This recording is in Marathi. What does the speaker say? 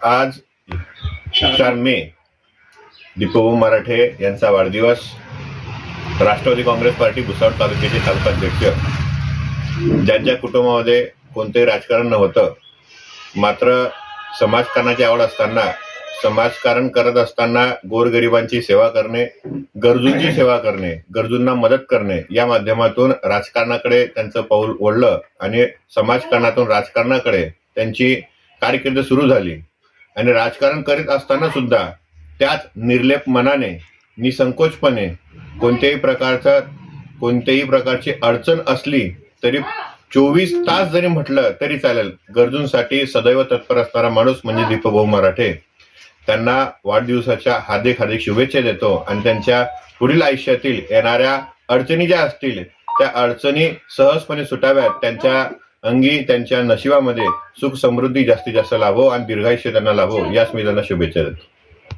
आज चार मे दीपभाऊ मराठे यांचा वाढदिवस. राष्ट्रवादी काँग्रेस पार्टी भुसावळ तालुक्याचे तालुकाध्यक्ष. ज्यांच्या कुटुंबामध्ये कोणतंही राजकारण नव्हतं मात्र समाजकारणाची आवड असताना समाजकारण करत असताना गोरगरिबांची सेवा करणे गरजूंची सेवा करणे गरजूंना मदत करणे या माध्यमातून राजकारणाकडे त्यांचं पाऊल ओढलं आणि समाजकारणातून राजकारणाकडे त्यांची कारकीर्द सुरू झाली. आणि राजकारण करीत असताना सुद्धा त्याच निर्लेप मनाने निसंकोचपणे कोणत्याही प्रकारचा कोणत्याही प्रकारची अडचण असली तरी चोवीस तास जरी म्हटलं तरी चालेल. गरजूंसाठी सदैव तत्पर असणारा माणूस म्हणजे दीपभाऊ मराठे. त्यांना वाढदिवसाच्या हार्दिक हार्दिक शुभेच्छा देतो आणि त्यांच्या पुढील आयुष्यातील येणाऱ्या अडचणी ज्या असतील त्या अडचणी सहजपणे सुटाव्यात. त्यांच्या अंगी त्यांच्या नशिबामध्ये सुख समृद्धी जास्तीत जास्त लाभो आणि दीर्घायुष्य त्यांना लाभो. याच मी त्यांना शुभेच्छा देतो.